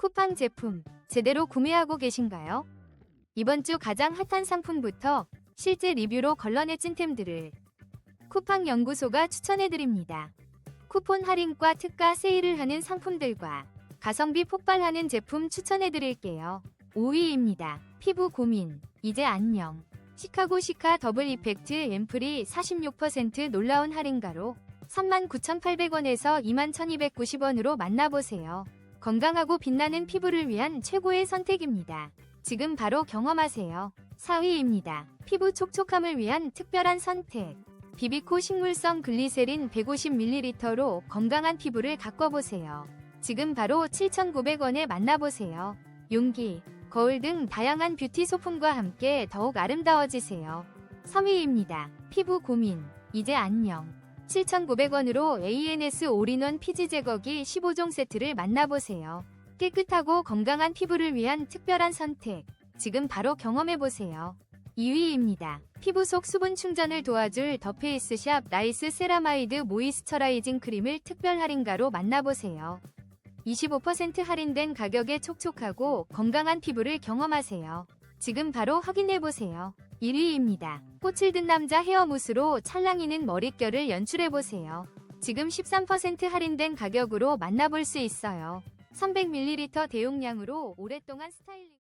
쿠팡 제품 제대로 구매하고 계신가요? 이번 주 가장 핫한 상품부터 실제 리뷰로 걸러내 찐템들을 쿠팡 연구소가 추천해드립니다. 쿠폰 할인과 특가 세일을 하는 상품들과 가성비 폭발하는 제품 추천해드릴게요. 5위입니다. 피부 고민 이제 안녕. 시카고 시카 더블 이펙트 앰플이 46% 놀라운 할인가로 39,800원에서 21,290원으로 만나보세요. 건강하고 빛나는 피부를 위한 최고의 선택입니다. 지금 바로 경험하세요. 4위입니다. 피부 촉촉함을 위한 특별한 선택. 비비코 식물성 글리세린 150ml로 건강한 피부를 가꿔보세요. 지금 바로 7,900원에 만나보세요. 용기, 거울 등 다양한 뷰티 소품과 함께 더욱 아름다워지세요. 3위입니다. 피부 고민, 이제 안녕. 7,900원으로 ANS 올인원 피지 제거기 15종 세트를 만나보세요. 깨끗하고 건강한 피부를 위한 특별한 선택. 지금 바로 경험해보세요. 2위입니다. 피부 속 수분 충전을 도와줄 더 페이스샵 나이스 세라마이드 모이스처라이징 크림을 특별 할인가로 만나보세요. 25% 할인된 가격에 촉촉하고 건강한 피부를 경험하세요. 지금 바로 확인해보세요. 1위입니다. 꽃을 든 남자 헤어무스로 찰랑이는 머릿결을 연출해보세요. 지금 13% 할인된 가격으로 만나볼 수 있어요. 300ml 대용량으로 오랫동안 스타일링